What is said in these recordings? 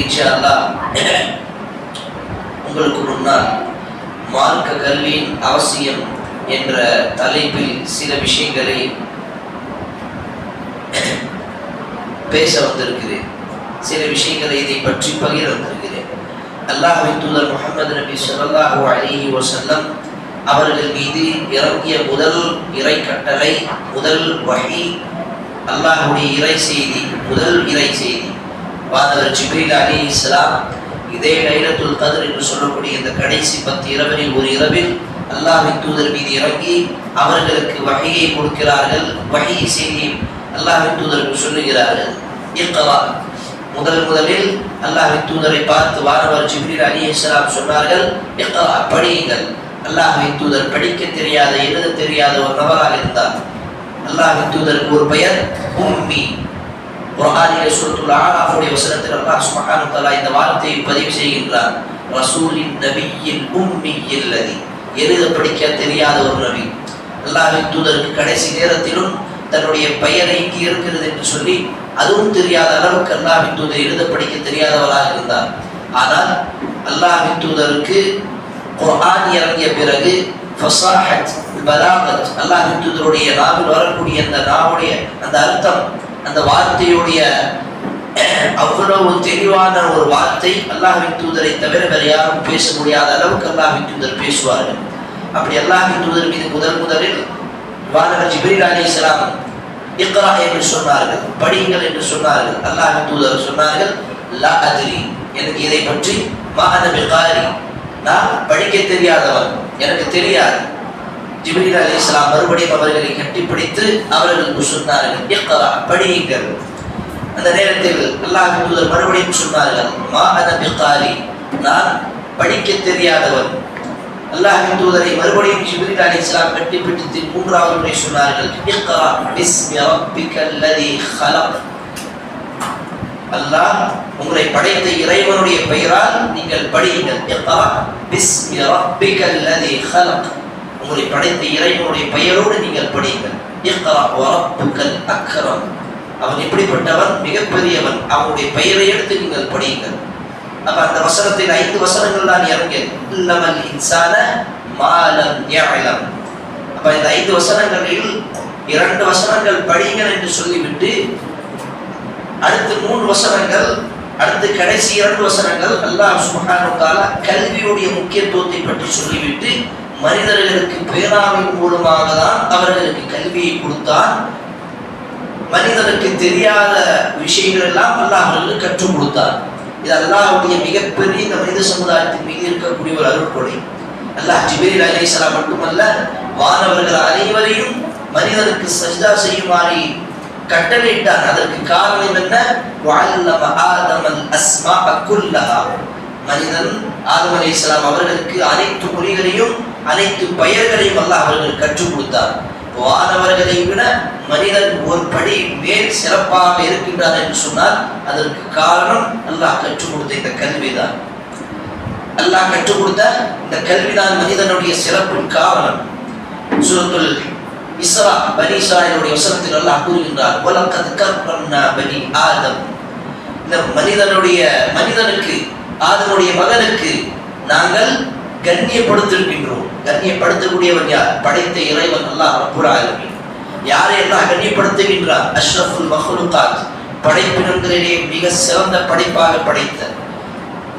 இன்று உங்களுக்கு முன்னால் மார்க்க கல்வியின் அவசியம் என்ற தலைப்பில் சில விஷயங்களை பேச வந்திருக்கிறேன். சில விஷயங்களை இதை பற்றி பகிர வந்திருக்கிறேன். அல்லாஹின் தூதர் முகமது நபி சொல்லாஹு அலிஹி வசல்லம் அவர்கள் மீது இறங்கிய முதல் இறை கட்டளை முதல் வகை அல்லாஹுடைய இறை செய்தி முதல் இறை செய்தி. வானவர் ஜிப்ரீல் அலி இஸ்லாம் இதே லைலத்துல் கதர் என்று சொல்லக்கூடிய இந்த கடைசி பத்து இரவரில் ஒரு இரவில் அல்லாஹின் தூதர் மீது இறங்கி அவர்களுக்கு வகையை கொடுக்கிறார்கள் வகை செய்தியை அல்லாஹ்வின் தூதருக்கு சொல்லுகிறார்கள். இயக்கவா முதல் முதலில் அல்லாஹின் தூதரை பார்த்து வானவர் ஜிப்ரீல் அலி இஸ்லாம் சொன்னார்கள் இயக்கவா படியுங்கள். அல்லாஹின் தூதர் படிக்க தெரியாத எழுத தெரியாத ஒரு நபராக இருந்தார். அல்லாஹின் தூதருக்கு ஒரு பெயர் உம்மி. குரானிலே சூரத்துல் ஆராஃபுடைய வசனத்தில் அல்லாஹ் சுப்ஹானஹு தஆலா இந்த வார்த்தையை பதிவு செய்கின்றார் ரசூலின் நபியில் உம்மியில் லதி எழுத படிக்க தெரியாத ஒரு நபி. அல்லாஹ்வின் தூதருக்கு கடைசி நேரத்திலும் தன்னுடைய பெயர் இங்கு இருக்கிறது என்று சொல்லி அதுவும் தெரியாத அளவுக்கு அல்லாஹ்வின் தூதர் எழுத படிக்க தெரியாதவராக இருந்தார் ஆனால் அல்லாஹ்வின் தூதருக்கு குர்ஆன் இறங்கிய பிறகு ஃபசாஹத் பலாகத். அல்லாஹ்வின் தூதருடைய நாவில் வரக்கூடிய அந்த நாவுடைய அந்த அர்த்தம் அந்த வார்த்தையுடைய அவ்வளவு தெளிவான ஒரு வார்த்தை அல்லாஹின் தூதரை தவிர வேறு யாரும் பேச முடியாத அளவுக்கு அல்லாஹின் தூதர் பேசுவார்கள். அப்படி அல்லாஹின் தூதர் மீது முதல் முதலில் வானவர் ஜிபிரில் அலி இஸ்லாம் இக்ரா என்று சொன்னார்கள் படியுங்கள் என்று சொன்னார்கள். அல்லாஹின் தூதர் சொன்னார்கள் லா அதிரி எனக்கு இதை பற்றி மகன பிகாரி நான் படிக்க தெரியாதவன் எனக்கு தெரியாது. ஜிப்ரீல் இஸ்லாம் மறுபடியும் அவர்களை கட்டிப்பிடித்து அவர்களுக்கு சொன்னார்கள் இக்ரா படியுங்கள். அந்த நேரத்தில் அல்லாஹ் தூதர் மறுபடியும் சொன்னார்கள் மா அன நான் படிக்க தெரியாதவன். அல்லாஹ் தூதரை மறுபடியும் ஜிப்ரீல் இஸ்லாம் கட்டிப்பிடித்து மூன்றாவது முறை சொன்னார்கள் இக்ரா பிஸ்மி ரப்பிக்கல் லதி ஹலக் அல்லாஹ் உங்களை படைத்த இறைவனுடைய பெயரால் நீங்கள் படியுங்கள் உங்களை படைத்த இறைவனுடைய பெயரோடு நீங்கள் படியுங்கள். அக்கரம் அவன் எப்படிப்பட்டவன்? மிகப்பெரியவன். அவனுடைய பெயரை எடுத்து நீங்கள் படியுங்கள். அப்ப அந்த வசனத்தில் ஐந்து வசனங்கள் தான் இறங்கியது. இன்சான மாலம் யஅலம். அப்ப இந்த ஐந்து வசனங்களில் இரண்டு வசனங்கள் படியுங்கள் என்று சொல்லிவிட்டு அடுத்து மூன்று வசனங்கள் அடுத்து கடைசி இரண்டு வசனங்கள் அல்லாஹ் சுப்ஹானஹு கல்வியுடைய முக்கியத்துவத்தை பற்றி சொல்லிவிட்டு மனிதர்களுக்கு பேராவின் மூலமாக தான் அவர்களுக்கு கல்வியை கொடுத்தான். மனிதனுக்கு தெரியாத விஷயங்கள் எல்லாம் அல்லாஹ் அவர்களுக்கு கற்றுக் கொடுத்தார் இது அல்லாஹுடைய மிகப்பெரிய இந்த மனித சமுதாயத்தின் மீது இருக்கக்கூடிய ஒரு அருள்கொடை அல்லாஹ் ஜிபீல் அலைஹிஸ்ஸலாம் மட்டுமல்ல வானவர்கள் அனைவரையும் மனிதனுக்கு சஜிதா செய்யுமாறி கட்டளையிட்டார் அதற்கு காரணம் என்ன? வஅல்லம ஆதமல் அஸ்மா குல்லஹா. மனிதன் ஆதம் அலைஹிஸ்ஸலாம் அவர்களுக்கு அனைத்து மொழிகளையும் அனைத்து பெயர்களையும் அல்ல அவர்கள் கற்றுக் கொடுத்தார். வானவர்களை விட மனிதன் ஒரு படி மேல் சிறப்பாக இருக்கின்றார் என்று சொன்னால் அதற்கு காரணம் அல்லாஹ் கற்றுக் கொடுத்த இந்த கல்விதான். அல்லாஹ் கற்றுக் கொடுத்த இந்த கல்விதான் மனிதனுடைய சிறப்பின் காரணம். சூரத்துல் இஸ்ரா பனி இஸ்ராயலுடைய வசனத்தில் அல்லாஹ் கூறுகின்றார் உலகத் கற்பனா பனி ஆதம். இந்த மனிதனுடைய மனிதனுக்கு அதனுடைய மகனுக்கு நாங்கள் கண்ணியப்படுத்திருக்கின்றோம். கண்ணியப்படுத்தக்கூடியவன் யார்? படைத்த இறைவன் அல்லா ரப்புல் யாரை எல்லாம் கண்ணியப்படுத்துகின்றார் அஷ்ரஃபுல் மஹ்லுகாத். படைப்பினங்களிலே மிக சிறந்த படைப்பாக படைத்த.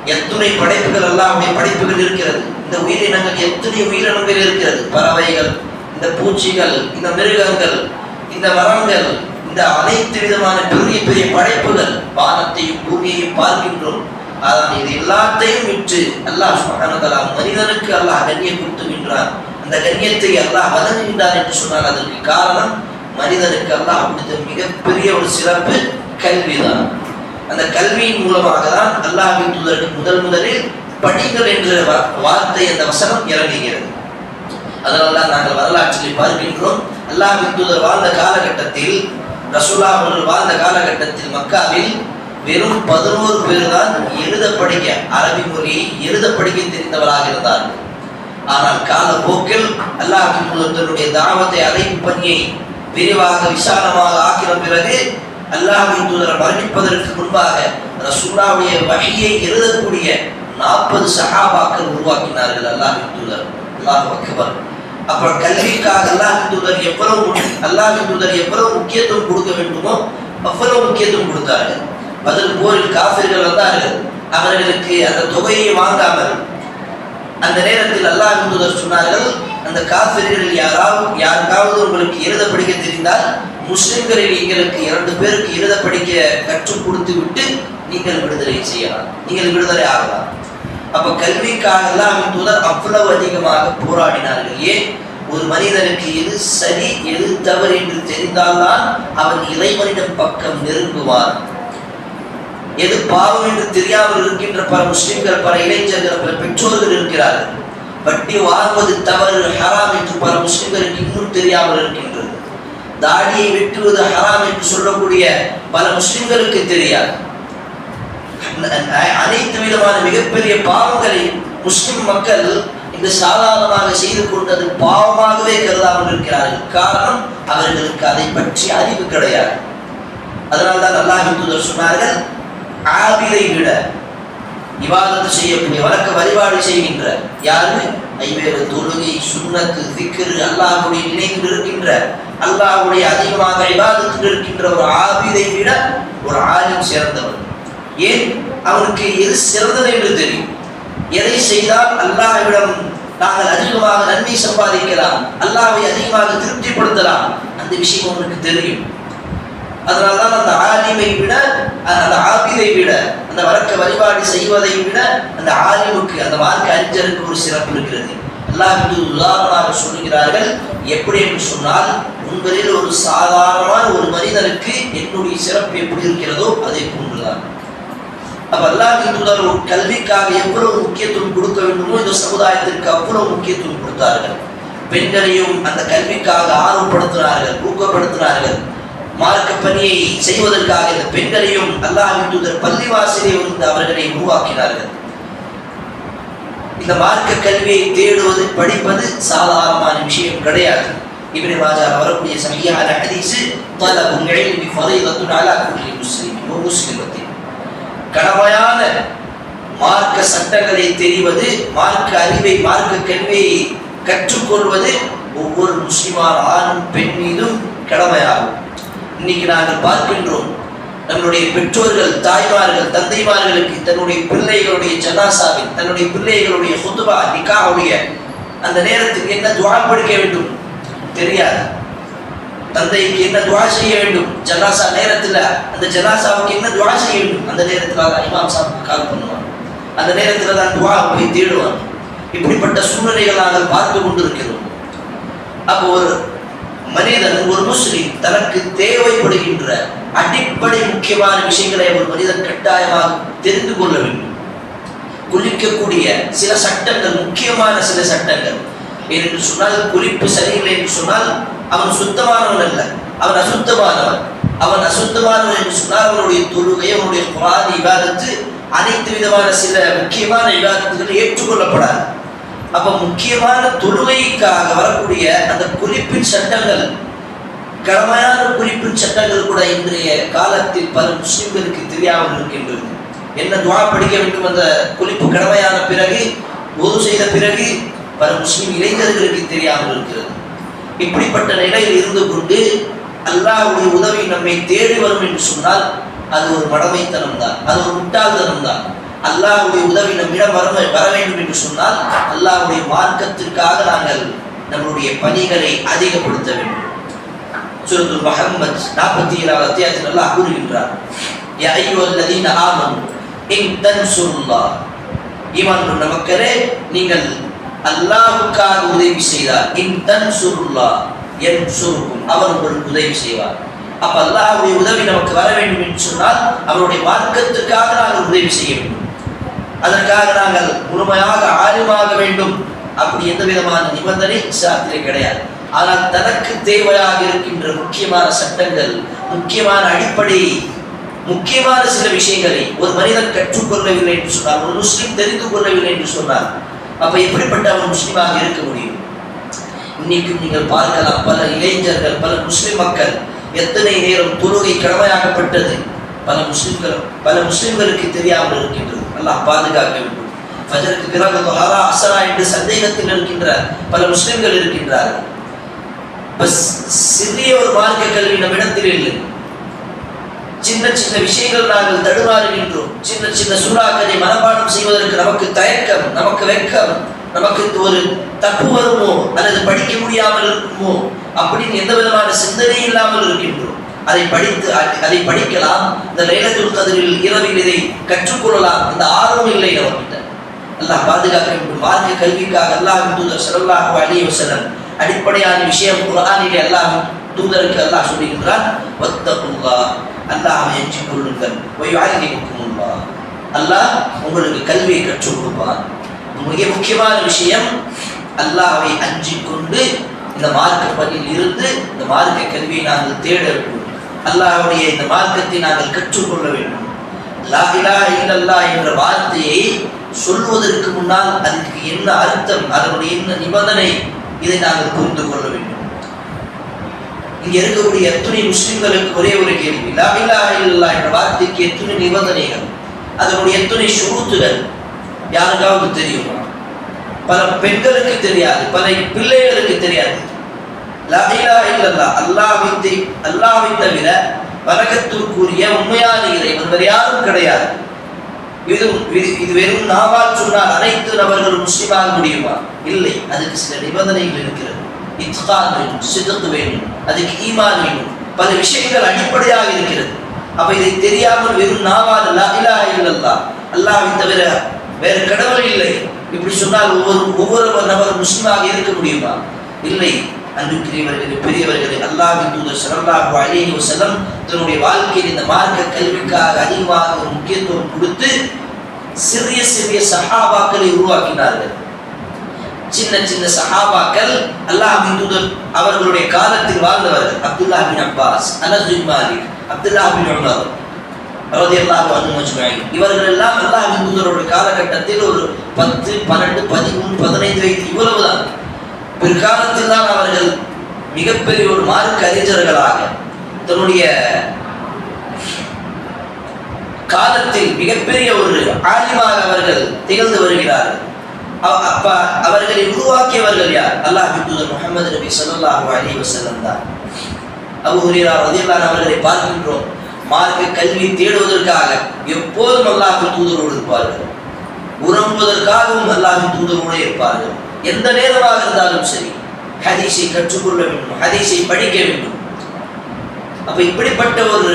எத்துணை படைப்புகள் அல்லாஹ்வுடைய படைப்புகள் இருக்கிறது. இந்த உயிரினங்கள் எத்தனை உயிரினங்கள் இருக்கிறது. பறவைகள் இந்த பூச்சிகள் இந்த மிருகங்கள் இந்த மரங்கள் இந்த அனைத்து விதமான பெரிய பெரிய படைப்புகள் வானத்தையும் பூமியையும் பார்க்கின்றோம். அதான் இது எல்லாத்தையும் விற்று அல்லாஹ் சுப்ஹானஹு மனிதனுக்கு அல்லாஹ் கண்ணியம் கொடுத்துகின்றான் அந்த கண்ணியத்தை அல்லாஹ் வதங்குகின்றார் என்று சொன்னால் அதற்கு காரணம் மனிதனுக்கு அல்லாஹ் கொடுத்த மிகப்பெரிய ஒரு சிறப்பு கல்விதான். அந்த கல்வியின் மூலமாக தான் அல்லாஹின் தூதருக்கு முதல் முதலில் படிகள் என்ற வார்த்தை அந்த வசனம் இறங்குகிறது. அதனால்தான் நாங்கள் வரலாற்றில் பார்க்கின்றோம் அல்லாஹின் தூதர் வாழ்ந்த காலகட்டத்தில் ரசூலா அவர்கள் வாழ்ந்த காலகட்டத்தில் மக்காவில் வெறும் பதினோரு பேர் தான் எழுத படிக்க அரபி மொழியை எழுத படிக்க தெரிந்தவராக இருந்தார் ஆனால் காலப்போக்கில் அல்லாஹ்வின் தாமத்தை அழைப்பு பணியை விரிவாக விசாலமாக ஆக்கின பிறகு அல்லாஹின் தூதர் மரணிப்பதற்கு முன்பாக ரசூலாவுடைய வழியை எழுதக்கூடிய நாற்பது சகாபாக்கள் உருவாக்கினார்கள் அல்லாஹின் தூதர். அல்லாஹ் அக்பர். அப்புறம் கல்விக்காக அல்லாஹின் தூதர் எவ்வளவு அல்லாஹின் தூதர் எவ்வளவு முக்கியத்துவம் கொடுக்க வேண்டுமோ அவ்வளவு முக்கியத்துவம் கொடுத்தார்கள். பதில் போரில் காஃபிர்கள் வந்தார்கள். அவர்களுக்கு அந்த தொகையை வாங்காமல் அந்த நேரத்தில் அல்லாஹ் தூதர் சொன்னார்கள் அந்த காஃபிர்கள் யாராவது யாருக்காவது உங்களுக்கு எழுத படிக்க தெரிந்தால் முஸ்லிம்களில் எங்களுக்கு இரண்டு பேருக்கு எழுத படிக்க கற்றுக் கொடுத்து விட்டு நீங்கள் விடுதலை செய்யலாம். நீங்கள் விடுதலை ஆகலாம். அப்ப கல்விக்காக எல்லாம் தூதர் அவ்வளவு அதிகமாக போராடினார்கள். ஏன்? ஒரு மனிதனுக்கு எது சரி எது தவறு என்று தெரிந்தால்தான் அவன் இறைவனிடம் பக்கம் நெருங்குவான். எது பாவம் என்று தெரியாமல் இருக்கின்ற பல முஸ்லிம்கள் பல இளைஞர்கள் பல பெற்றோர்கள் இருக்கிறார்கள். வட்டி வாங்குவது தவறு ஹராம் என்று பல முஸ்லிம்களுக்கு இன்னும் தெரியாமல் இருக்கின்றது. தாடியை வெட்டுவது ஹராம் என்று சொல்லக்கூடிய பல முஸ்லிம்களுக்கு தெரியாது. அனைத்து விதமான மிகப்பெரிய பாவங்களை முஸ்லிம் மக்கள் இந்த சாதாரணமாக செய்து கொண்டது பாவமாகவே கருதாமல் இருக்கிறார்கள். காரணம் அவர்களுக்கு அதை பற்றி அறிவு கிடையாது. அதனால்தான் அல்லாஹ் தூதர் சொன்னார்கள் ஆபிலை விட இவாதத்து செய்யக்கூடிய வழக்க வழிபாடு செய்கின்ற யாரு? ஐவேறு தொழுகை சுண்ணத்து திக்கரு அல்லாஹுடைய நினைவில் இருக்கின்ற அல்லாஹுடைய அதிகமாக இவாதத்தில் இருக்கின்ற ஒரு ஆபிதை விட ஒரு ஆளும் சிறந்தவர். ஏன்? அவனுக்கு எது சிறந்தது என்று தெரியும். எதை செய்தால் அல்லாஹ்விடம் நாங்கள் அதிகமாக நன்மை சம்பாதிக்கலாம் அல்லாஹை அதிகமாக திருப்திப்படுத்தலாம் அந்த விஷயம் அவனுக்கு தெரியும். அதனால்தான் அந்த ஆலிமை விட அந்த ஆபிதை விட அந்த வழக்க வழிபாடு செய்வதை விட அந்த ஆலிமுக்கு அந்த மார்க்க அறிஞருக்கு ஒரு சிறப்பு இருக்கிறது. அல்லாஹ் உதாரணமாக சொல்லுகிறார்கள் எப்படி என்று சொன்னால் உங்களில் ஒரு சாதாரணமான ஒரு மனிதனுக்கு என்னுடைய சிறப்பு எப்படி இருக்கிறதோ அதை போன்றுதான். அப்ப அல்லாஹ் தூதர் ஒரு கல்விக்காக எவ்வளவு முக்கியத்துவம் கொடுக்க வேண்டுமோ இந்த சமுதாயத்திற்கு அவ்வளவு முக்கியத்துவம் கொடுத்தார்கள். பெண்களையும் அந்த கல்விக்காக ஆர்வப்படுத்தினார்கள் ஊக்கப்படுத்தினார்கள். மார்க்க பணியை செய்வதற்காக இந்த பெண்களையும் அல்லாஹின் தூதர் பள்ளிவாசலே இருந்து அவர்களை உருவாக்கினார்கள். இந்த மார்க்க கல்வியை தேடுவது படிப்பது சாதாரணமான விஷயம் கிடையாது. இப்னு ராஜா வரக்கூடிய சஹீஹான ஹதீஸ் தலபுல் இல்மி ஃபரீதத்துன் அலா குல்லி முஸ்லிம் ஒரு முஸ்லிமத்தின். கடமையான மார்க்க சட்டங்களை தெரிவது மார்க்க அறிவை மார்க்க கல்வியை கற்றுக்கொள்வது ஒவ்வொரு முஸ்லிமான ஆணும் பெண் மீதும் கடமையாகும். இன்னைக்கு நாங்கள் பார்க்கின்றோம் நம்முடைய பெற்றோர்கள் தாய்மார்கள் தந்தைமார்களுக்கு தன்னுடைய பிள்ளைகளுடைய ஜனாசாவில் தன்னுடைய பிள்ளைகளுடைய ஹுதுபா நிக்காவுடைய அந்த நேரத்துக்கு என்ன துவா படிக்க வேண்டும்? தெரியாது. தந்தைக்கு என்ன துவா செய்ய வேண்டும்? ஜனாசா நேரத்தில் அந்த ஜனாசாவுக்கு என்ன துவா செய்ய வேண்டும்? அந்த நேரத்தில் தான் இமாம் சாப் கால் பண்ணுவான் அந்த நேரத்தில் தான் துவா போய் தேடுவான் இப்படிப்பட்ட சூழ்நிலைகள் நாங்கள் பார்த்து கொண்டிருக்கிறோம். அப்போ ஒரு மனிதன் ஒரு முஸ்லிம் தனக்கு தேவைப்படுகின்ற அடிப்படை முக்கியமான விஷயங்களை ஒரு மனிதன் கட்டாயமாக தெரிந்து கொள்ள வேண்டும். குளிக்கக்கூடிய சில சட்டங்கள் முக்கியமான சில சட்டங்கள். என்று சொன்னால் குறிப்பு சரியில்லை என்று சொன்னால் அவன் சுத்தமானவன் அல்ல. அவன் அசுத்தமானவன். அவன் அசுத்தமானவன் என்று சொன்னால் அவனுடைய தொழுகை அவனுடைய குரான் இவாதத்து அனைத்து விதமான சில முக்கியமான இவாதத்துகள் ஏற்றுக்கொள்ளப்படாது. அப்ப முக்கியமான தொழுகைக்காக வரக்கூடிய அந்த குறிப்பின் சட்டங்கள் கடமையான குறிப்பின் சட்டங்கள் கூட இன்றைய காலத்தில் பல முஸ்லிம்களுக்கு தெரியாமல் இருக்கின்றது. என்ன துவா படிக்க வேண்டும் அந்த குறிப்பு கடமையான பிறகு ஒது செய்த பிறகு பல முஸ்லிம் இளைஞர்களுக்கு தெரியாமல் இருக்கிறது. இப்படிப்பட்ட நிலையில் இருந்து கொண்டு அல்லாஹுடைய உதவி நம்மை தேடி வரும் என்று சொன்னால் அது ஒரு மடமைத்தனம் தான் அது ஒரு முட்டாள்தனம் தான் அல்லாஹுடைய உதவி நம்மிடம் வர வர வேண்டும் என்று சொன்னால் அல்லாஹுடைய மார்க்கத்திற்காக நாங்கள் நம்மளுடைய பணிகளை அதிகப்படுத்த வேண்டும். சூரத்துல் முஹம்மத் நாற்பத்தி ஏழாவது அத்தியாயத்தில் அல்லாஹ் கூறுகின்றார் யா அய்யுஹல்லதீன ஆமனு இன் தன்சுருல்லாஹ் ஈமான் கொண்ட மக்களே நீங்கள் அல்லாஹ்வுக்காக உதவி செய்தார் இன் தன்சுருல்லாஹ் யன்சுருக்கும் அவர் உங்களுக்கு உதவி செய்வார் அப்ப அல்லாஹ்வுடைய உதவி நமக்கு வர வேண்டும் என்று சொன்னால் அவருடைய மார்க்கத்துக்காக நாங்கள் உதவி செய்ய வேண்டும். அதற்காக நாங்கள் முழுமையாக ஆழமாக வேண்டும். அப்படி எந்த விதமான நிபந்தனை சாத்திரை கிடையாது. ஆனால் தனக்கு தேவையாக இருக்கின்ற முக்கியமான சட்டங்கள் முக்கியமான அடிப்படை முக்கியமான சில விஷயங்களை ஒரு மனிதன் கற்றுக்கொள்ளவில்லை என்று சொன்னார் ஒரு முஸ்லீம் தெரிந்து கொள்ளவில்லை என்று சொன்னார் அப்ப எப்படிப்பட்ட அவன் முஸ்லீமாக இருக்க முடியும்? இன்னைக்கும் நீங்கள் பார்க்கலாம் பல இளைஞர்கள் பல முஸ்லிம் மக்கள் எத்தனை நேரம் தொழுகை கடமையாக்கப்பட்டது? பல முஸ்லிம்கள் பல முஸ்லிம்களுக்கு தெரியாமல் இருக்கின்றது. அல்லாஹ் பாதுகாக்க வேண்டும். ஃபஜருக்கு பிறகு தொகாரா அசரா என்று சந்தேகத்தில் இருக்கின்ற பல முஸ்லிம்கள் இருக்கின்றார்கள். பஸ் சிறிய ஒரு மார்க்க கல்வி நம்மிடத்தில் இல்லை. சின்ன சின்ன விஷயங்கள் நாங்கள் தடுமாறுகின்றோம் சின்ன சின்ன சூறாக்களை மனப்பாடம் செய்வதற்கு நமக்கு தயக்கம் நமக்கு வெக்கம் நமக்கு ஒரு தப்பு வருமோ அல்லது படிக்க முடியாமல் இருக்குமோ அப்படின்னு எந்த விதமான சிந்தனை இல்லாமல் இருக்கின்றோம். அதை படித்து அதை படிக்கலாம். இந்த லைலத்துல் கதிரில் இரவில் இதை கற்றுக்கொள்ளலாம். இந்த ஆர்வம் இல்லை அவர்கிட்ட. அல்லாஹ் பாதுகாக்க வேண்டும். மார்க்க கல்விக்காக அல்லாஹ் தூதர் ஸல்லல்லாஹு அலைஹி வஸல்லம் அடிப்படையான விஷயம் குரானிலே அல்லாஹ் தூதருக்கு அல்லாஹ் சொல்லுகின்றான் வத்தகுல்லாஹ் அல்லாஹ் எஞ்சி கொள்ளுங்கள். வயுஅல்லிமுக்குமுல்லாஹ் அல்லாஹ் உங்களுக்கு கல்வியை கற்றுக் கொடுப்பான். மிக முக்கியமான விஷயம் அல்லாஹ்வை அஞ்சிக் கொண்டு இந்த மார்க்க பணியில் இருந்து இந்த மார்க்க கல்வியை நாங்கள் தேட வேண்டும் அல்லாஹுடைய இந்த மார்க்கத்தை நாங்கள் கற்றுக்கொள்ள வேண்டும். லா இல்லல்லா என்ற வார்த்தையை சொல்வதற்கு முன்னால் அதுக்கு என்ன அர்த்தம் அதனுடைய என்ன நிபந்தனை இதை நாங்கள் புரிந்து கொள்ள வேண்டும். இங்கே இருக்கக்கூடிய எத்தனை முஸ்லிம்களுக்கு ஒரே ஒரு கேள்வி. லா இல்லல்லா என்ற வார்த்தைக்கு எத்தனை நிபந்தனைகள் அதனுடைய எத்தனை சுருத்துகள் யாருக்காவது தெரியுமா? பல பெண்களுக்கு தெரியாது பல பிள்ளைகளுக்கு தெரியாது. லா இலாஹ இல்லல்லாஹ். அல்லாஹ்வை தெ- அல்லாஹ்வை தவிர வணக்கத்திற்குரிய உண்மையான இறைவன் வேறு யாரும் கிடையாது. இது இது- இது வெறும் நாவால் சொன்னால் அனைத்து நபர்களும் முஸ்லீமாக முடியுமா? இல்லை. அதுக்கு சில நிபந்தனைகள் இருக்கிறது. இத்கான் வேண்டும் சிதத்து வேண்டும் அதுக்கு ஈமான் வேண்டும். பல விஷயங்கள் அடிப்படையாக இருக்கிறது. அப்ப இதை தெரியாமல் வெறும் நாவால் லா இலாஹ இல்லல்லாஹ். அல்லாஹ்வை தவிர வேறு கடவுள் இல்லை. இப்படி சொன்னால் ஒவ்வொரு ஒவ்வொரு நபர் முஸ்லீமாக இருக்க முடியுமா? இல்லை. அன்புக்குரியவர்களே பெரியவர்களே அல்லாஹ்வின் தூதர் சரல்லாஹு அலேஹி வசலம் தன்னுடைய வாழ்க்கையில் இந்த மார்க்க கல்விக்காக அதிகமாக ஒரு முக்கியத்துவம் கொடுத்து சிறிய சிறிய சஹாபாக்களை உருவாக்கினார்கள். சின்ன சின்ன சஹாபாக்கள் அல்லாஹின் தூதர் அவர்களுடைய காலத்தில் வாழ்ந்தவர்கள். அப்துல்லா பின் அப்பாஸ் அனஸ் மாலிக் அப்துல்லா பின் உமர் இவர்கள் எல்லாம் அல்லாஹின் தூதருடைய காலகட்டத்தில் ஒரு பத்து பன்னெண்டு பதிமூணு பதினைந்து வயது இவ்வளவுதான். பிற்காலத்தில் தான் அவர்கள் மிகப்பெரிய ஒரு மார்க் அறிஞர்களாக தன்னுடைய காலத்தில் மிகப்பெரிய ஒரு ஆலிமாக அவர்கள் திகழ்ந்து வருகிறார்கள். அப்பா அவர்களை உருவாக்கியவர்கள் யார்? அல்லாஹ் தூதர் முகமது நபி சொல்லாஹு அலி வசல்லம் தான். அபு ஹுரைரா ரலியல்லாஹு அவர்களை பார்க்கின்றோம். மார்க்க கல்வி தேடுவதற்காக எப்போதும் அல்லாஹ் தூதரோடு இருப்பார்கள். உறங்குவதற்காகவும் அல்லாஹ் தூதரோடு இருப்பார்கள். எந்த நேரமாக இருந்தாலும் சரி ஹதீஸை கற்றுக்கொள்ள வேண்டும் ஹதீஸை படிக்க வேண்டும். அப்ப இப்படிப்பட்ட ஒரு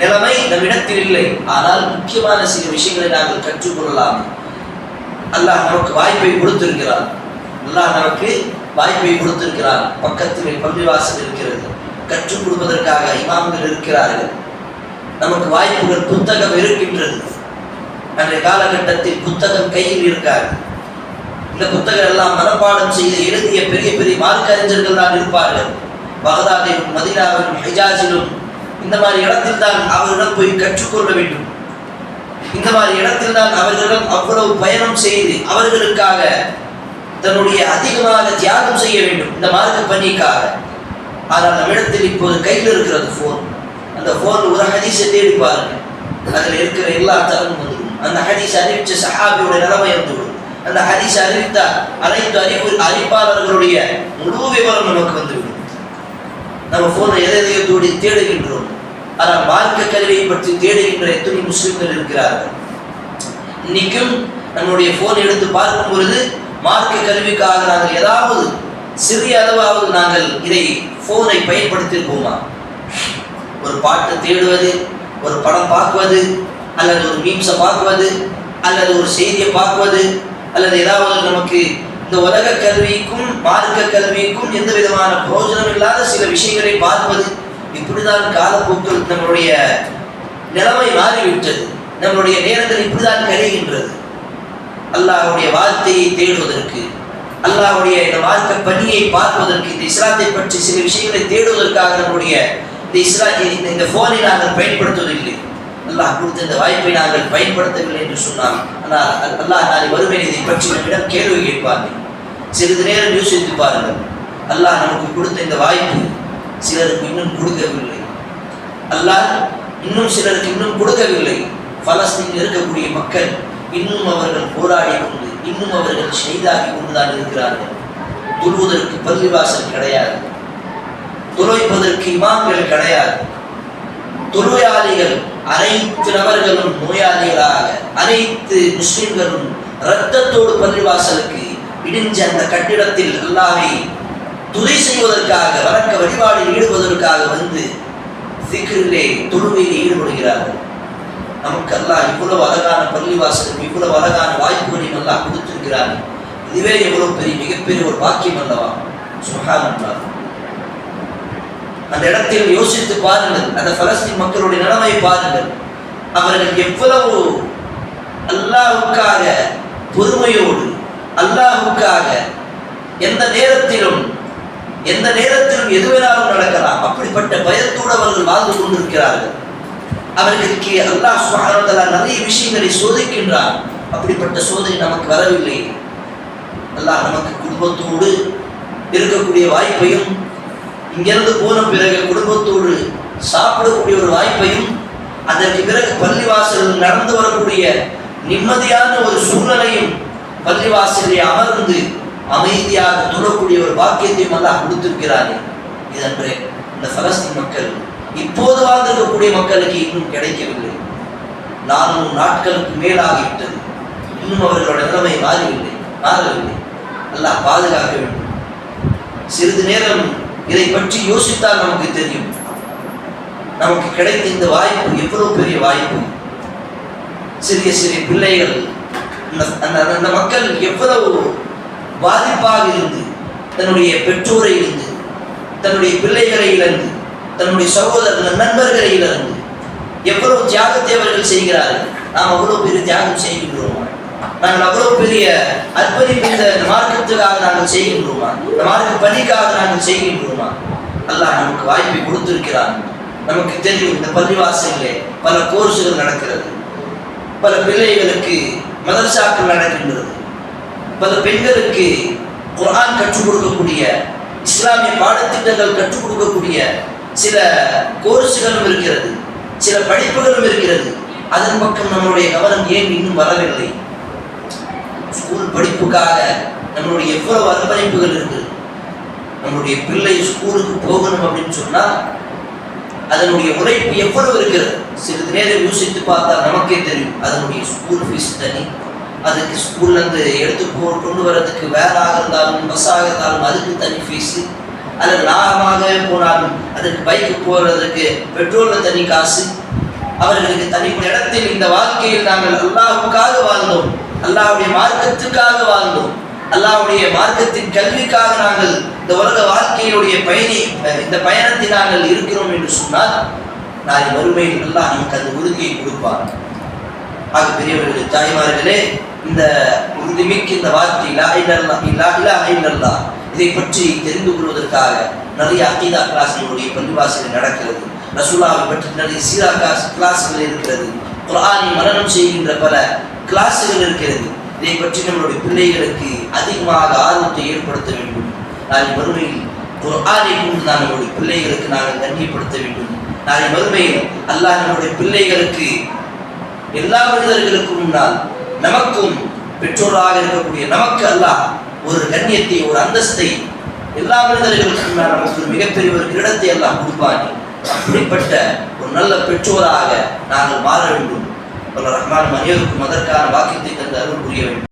நிலைமை நம்மிடத்தில் இல்லை. ஆனால் முக்கியமான சில விஷயங்களை நாங்கள் கற்றுக்கொள்ளலாம். அல்லாஹ் நமக்கு வாய்ப்பை கொடுத்திருக்கிறார் அல்லாஹ் நமக்கு வாய்ப்பை கொடுத்திருக்கிறார் பக்கத்திலே பள்ளிவாசல் இருக்கிறது. கற்றுக் கொடுப்பதற்காக இமாம்கள் இருக்கிறார்கள். நமக்கு வாய்ப்புகள் புத்தகம் இருக்கின்றது. அன்றைய காலகட்டத்தில் புத்தகம் கையில் இருக்காது. இந்த புத்தகம் எல்லாம் மனப்பாடம் செய்து எழுதிய பெரிய பெரிய மார்க்க அறிஞர்கள் தான் இருப்பார்கள். பகதாதிலும் மதினாவிலும் ஹிஜாஸிலும் இந்த மாதிரி இடத்தில் தான் அவர்களிடம் போய் கற்றுக்கொள்ள வேண்டும். இந்த மாதிரி இடத்தில் தான் அவர்களிடம் அவ்வளவு பயணம் செய்து அவர்களுக்காக தன்னுடைய அதிகமாக தியாகம் செய்ய வேண்டும். இந்த மார்க்க பணிக்காக ஆனால் நம்மிடத்தில் இப்போது கையில் இருக்கிறது ஃபோன் அந்த ஃபோன் ஒரு ஹதீஸை தேடி பாருங்க அதில் இருக்கிற எல்லா தரமும் வந்துடும் அந்த ஹதீஸ் அறிவிச்ச சஹாபியோட நிலைமை வந்துவிடும். அந்த ஹரிஸ் அறிவித்த அனைத்து அறிவு அறிவிப்பாளர்களுடைய முழு விவரம் நமக்கு வந்துவிடும். நம்ம ஃபோனை எதை எதையோ தோடி தேடுகின்றோம். ஆனால் மார்க்க கல்வியை பற்றி தேடுகின்ற எத்தனை முஸ்லிம்கள் இருக்கிறார்கள்? இன்னைக்கும் நம்முடைய போன் எடுத்து பார்க்கும் பொழுது மார்க்க கல்விக்காக நாங்கள் ஏதாவது சிறிய அளவாவது நாங்கள் இதை ஃபோனை பயன்படுத்தியிருப்போமா? ஒரு பாட்டு தேடுவது ஒரு படம் பார்க்குவது அல்லது ஒரு மீம்ஸை பார்க்குவது அல்லது ஒரு செய்தியை பார்க்குவது அல்லது ஏதாவது நமக்கு இந்த உலக கல்விக்கும் மார்க்க கல்விக்கும் எந்த விதமான பிரோஜனம் இல்லாத சில விஷயங்களை பார்ப்பது இப்படிதான் காலப்போக்கில் நம்மளுடைய நிலைமை மாறிவிட்டது. நம்மளுடைய நேரங்கள் இப்படிதான் கரைகின்றது. அல்லாஹுடைய வார்த்தையை தேடுவதற்கு அல்லாஹுடைய இந்த மார்க்க பணியை பார்ப்பதற்கு இந்த இஸ்லாத்தை பற்றி சில விஷயங்களை தேடுவதற்காக நம்முடைய இந்த இஸ்லா இந்த- இந்த போனை நாங்கள் பயன்படுத்துவதில்லை. அல்லாஹ் கொடுத்த இந்த வாய்ப்பை நாங்கள் பயன்படுத்தவில்லை என்று சொன்னால் ஆனால் அல்லாஹ் நாளை வறுமை இதை பற்றி நம்மிடம் கேள்வி கேட்பார்கள் சிறிது நேரம் யோசித்து பாருங்கள். அல்லாஹ் நமக்கு கொடுத்த இந்த வாய்ப்பு சிலருக்கு இன்னும் கொடுக்கவில்லை. அல்லாஹ் இன்னும் சிலருக்கு இன்னும் கொடுக்கவில்லை. பலஸ்தீனில் இருக்கக்கூடிய மக்கள் இன்னும் அவர்கள் போராடி கொண்டு இன்னும் அவர்கள் செய்தாகி கொண்டுதான் இருக்கிறார்கள். தொழுவதற்கு பள்ளிவாசல் கிடையாது. துளைப்பதற்கு இமாம்கள் கிடையாது. தொழுவையாளிகள் அனைத்து நபர்களும் நோயாளிகளாக அனைத்து முஸ்லிம்களும் இரத்தத்தோடு பள்ளிவாசலுக்கு இடிஞ்ச அந்த கட்டிடத்தில் அல்லாவை துதி செய்வதற்காக வழக்க வழிபாடில் ஈடுபடுவதற்காக வந்து சிக்கிலே தொழுவையில் ஈடுபடுகிறார்கள். நமக்கு அல்லாஹ் இவ்வளவு அழகான பள்ளிவாசலும் இவ்வளவு அழகான வாய்ப்புகளையும் எல்லாம் கொடுத்திருக்கிறார்கள் இதுவே எவ்வளவு பெரிய மிகப்பெரிய ஒரு பாக்கியம் அல்லவா? சுகாதாரம் அந்த இடத்தில் யோசித்து பாருங்கள். அந்த பலஸ்தீன் மக்களுடைய நிலைமை பாருங்கள். அவர்கள் எவ்வளவு அல்லாவுக்காக பொறுமையோடு அல்லாவுக்காக எந்த நேரத்திலும் எந்த நேரத்திலும் எது வேணாலும் நடக்கலாம். அப்படிப்பட்ட பயத்தோடு அவர்கள் வாழ்ந்து கொண்டிருக்கிறார்கள். அவர்களுக்கு அல்லாஹ் சுப்ஹானஹு நிறைய விஷயங்களை சோதிக்கின்றார் அப்படிப்பட்ட சோதனை நமக்கு வரவில்லை. அல்லாஹ் நமக்கு குடும்பத்தோடு இருக்கக்கூடிய வாய்ப்பையும் இங்கிருந்து போன பிறகு குடும்பத்தோடு சாப்பிடக்கூடிய ஒரு வாய்ப்பையும் அதற்கு பிறகு பள்ளிவாசலில் நடந்து வரக்கூடிய நிம்மதியான ஒரு சூழ்நிலையும் பள்ளிவாசலில் அமர்ந்து அமைதியாக தொழக்கூடிய ஒரு பாக்கியத்தையும் எல்லாம் கொடுத்திருக்கிறாரே இதன்று இந்த பலஸ்தீன் மக்கள் இப்போது வாழ்ந்திருக்கக்கூடிய மக்களுக்கு இன்னும் கிடைக்கவில்லை. நானூறு நாட்களுக்கு மேலாகிவிட்டது. இன்னும் அவர்களோட நிலைமை மாறவில்லை மாறவில்லை. நல்லா பாதுகாக்க வேண்டும். சிறிது நேரம் இதை பற்றி யோசித்தால் நமக்கு தெரியும். நமக்கு கிடைத்த இந்த வாய்ப்பு எவ்வளவு பெரிய வாய்ப்பு? சிறிய சிறிய பிள்ளைகள் அந்த அந்த மக்கள் எவ்வளவு பாதிப்பாக இருந்து தன்னுடைய பெற்றோரை இருந்து தன்னுடைய பிள்ளைகளை இழந்து தன்னுடைய சகோதரர்கள் நண்பர்களை இழந்து எவ்வளவு தியாகத்தை அவர்கள் செய்கிறார்கள்? நாம் அவ்வளவு பெரிய தியாகம் செய்கின்றோமா? நாங்கள் அவ்வளவு பெரிய அர்ப்பணிப்பு இந்த மார்க்கத்துக்காக நாங்கள் செய்கின்றோமா? இந்த மார்க்க பணிக்காக நாங்கள் செய்கின்றோமா? அல்லாஹ் நமக்கு வாய்ப்பை கொடுத்திருக்கிறான். நமக்கு தெரியும் இந்த பள்ளிவாசலிலே பல கோர்ஸுகள் நடக்கிறது. பல பிள்ளைகளுக்கு மதரசாக்கள் நடக்கின்றது. பல பெண்களுக்கு குரான் கற்றுக் கொடுக்கக்கூடிய இஸ்லாமிய பாடத்திட்டங்கள் கற்றுக் கொடுக்கக்கூடிய சில கோர்ஸுகளும் இருக்கிறது. சில படிப்புகளும் இருக்கிறது. அதன் பக்கம் நம்மளுடைய கவனம் ஏன் இன்னும் வரவில்லை? ஸ்கூல் படிப்புக்காக நம்மளுடைய எவ்வளவு அர்ப்பணிப்புகள் இருக்கு? நம்மளுடைய பிள்ளை ஸ்கூலுக்கு போகணும் அப்படின்னு சொன்னா அதனுடைய உழைப்பு எவ்வளவு இருக்கிறது? சிறிது நேரம் யோசித்து பார்த்தா நமக்கே தெரியும். அதனுடைய ஸ்கூல் ஃபீஸ் தனி. அதுக்கு ஸ்கூல்ல இருந்து எடுத்து போ கொண்டு வர்றதுக்கு வேலை இருந்தாலும் பஸ்ஸாக இருந்தாலும் அதுக்கு தனி ஃபீஸு அல்லது நாகமாக போனாலும் அதுக்கு பைக்கு போறதுக்கு பெட்ரோலில் தனி காசு. அவர்களுக்கு தனிப்பட்ட இடத்தில் இந்த வாழ்க்கையில் நாங்கள் அல்லாவுக்காக வாழ்ந்தோம். அல்லாவுடைய மார்க்கத்துக்காக வாழ்ந்தோம். அல்லாவுடைய மார்க்கத்தின் கல்விக்காக நாங்கள் இந்த உலக வாழ்க்கையுடைய பயணி இந்த பயணத்தில் நாங்கள் இருக்கிறோம் என்று சொன்னால் நாளை வறுமையில் அல்லாஹ் நமக்கு அந்த உறுதியை கொடுப்பார். ஆக பெரியவர்களே தாய்மார்களே இந்த உறுதிமிக்க இந்த வார்த்தை லா இல்லல்லா இல்லா இல்லா இல்லல்லா இதை பற்றி தெரிந்து கொள்வதற்காக நிறைய அகீதா கிளாஸ்களுடைய பள்ளிவாசலில் நடக்கிறது. ரசூலாவை பற்றி நிறைய சீரா கிளாஸ் கிளாஸ்கள் இருக்கிறது. குரானை மரணம் செய்கின்ற பல கிளாஸ்கள் இருக்கிறது. இதை பற்றி நம்மளுடைய பிள்ளைகளுக்கு அதிகமாக ஆர்வத்தை ஏற்படுத்த வேண்டும். நாளை மறுமையில் குர்ஆனை கொண்டு நான் நம்மளுடைய பிள்ளைகளுக்கு நாங்கள் கண்ணியப்படுத்த வேண்டும். நாளை மறுமையில் அல்லாஹ் நம்முடைய பிள்ளைகளுக்கு எல்லா மனிதர்களுக்கும் முன்னால் நமக்கும் பெற்றோராக இருக்கக்கூடிய நமக்கு அல்லாஹ் ஒரு கண்ணியத்தை ஒரு அந்தஸ்தை எல்லா மனிதர்களுக்கும் முன்னால் நமக்கு ஒரு மிகப்பெரிய ஒரு கிரீடத்தை எல்லாம் கொடுப்பாங்க அப்படிப்பட்ட ஒரு நல்ல பெற்றோராக நாங்கள் மாற வேண்டும். ரஹ்மான் மனிதருக்கும் அதற்கான வாக்கியத்தை தந்து அருள் புரிய வேண்டும்.